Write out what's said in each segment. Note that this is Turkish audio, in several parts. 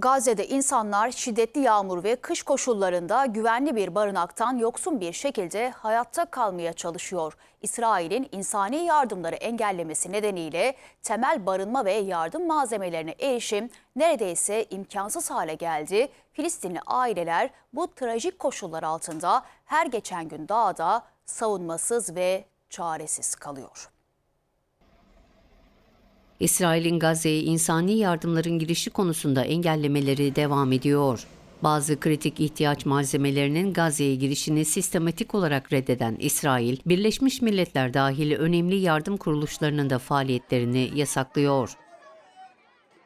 Gazze'de insanlar şiddetli yağmur ve kış koşullarında güvenli bir barınaktan yoksun bir şekilde hayatta kalmaya çalışıyor. İsrail'in insani yardımları engellemesi nedeniyle temel barınma ve yardım malzemelerine erişim neredeyse imkansız hale geldi. Filistinli aileler bu trajik koşullar altında her geçen gün daha da savunmasız ve çaresiz kalıyor. İsrail'in Gazze'ye insani yardımların girişi konusunda engellemeleri devam ediyor. Bazı kritik ihtiyaç malzemelerinin Gazze'ye girişini sistematik olarak reddeden İsrail, Birleşmiş Milletler dahil önemli yardım kuruluşlarının da faaliyetlerini yasaklıyor.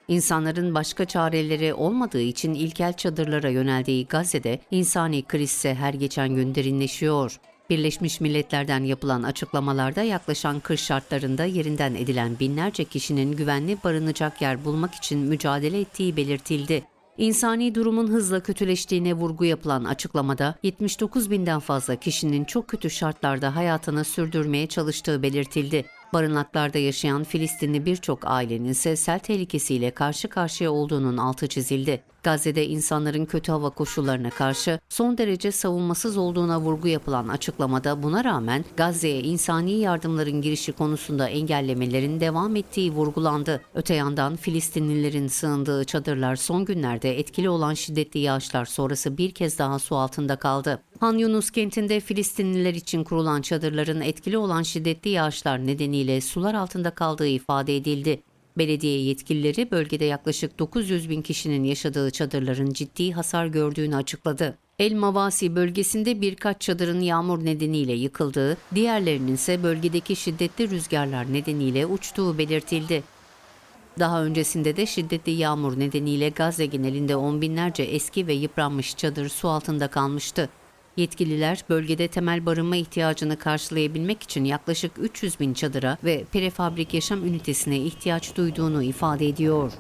İnsanların başka çareleri olmadığı için ilkel çadırlara yöneldiği Gazze'de insani kriz ise her geçen gün derinleşiyor. Birleşmiş Milletler'den yapılan açıklamalarda yaklaşan kış şartlarında yerinden edilen binlerce kişinin güvenli barınacak yer bulmak için mücadele ettiği belirtildi. İnsani durumun hızla kötüleştiğine vurgu yapılan açıklamada 79 binden fazla kişinin çok kötü şartlarda hayatını sürdürmeye çalıştığı belirtildi. Barınaklarda yaşayan Filistinli birçok ailenin ise sel tehlikesiyle karşı karşıya olduğunun altı çizildi. Gazze'de insanların kötü hava koşullarına karşı son derece savunmasız olduğuna vurgu yapılan açıklamada buna rağmen Gazze'ye insani yardımların girişi konusunda engellemelerin devam ettiği vurgulandı. Öte yandan Filistinlilerin sığındığı çadırlar son günlerde etkili olan şiddetli yağışlar sonrası bir kez daha su altında kaldı. Han Yunus kentinde Filistinliler için kurulan çadırların etkili olan şiddetli yağışlar nedeniyle sular altında kaldığı ifade edildi. Belediye yetkilileri bölgede yaklaşık 900 bin kişinin yaşadığı çadırların ciddi hasar gördüğünü açıkladı. El Mavasi bölgesinde birkaç çadırın yağmur nedeniyle yıkıldığı, diğerlerinin ise bölgedeki şiddetli rüzgarlar nedeniyle uçtuğu belirtildi. Daha öncesinde de şiddetli yağmur nedeniyle Gazze genelinde on binlerce eski ve yıpranmış çadır su altında kalmıştı. Yetkililer bölgede temel barınma ihtiyacını karşılayabilmek için yaklaşık 300 bin çadıra ve prefabrik yaşam ünitesine ihtiyaç duyduğunu ifade ediyor.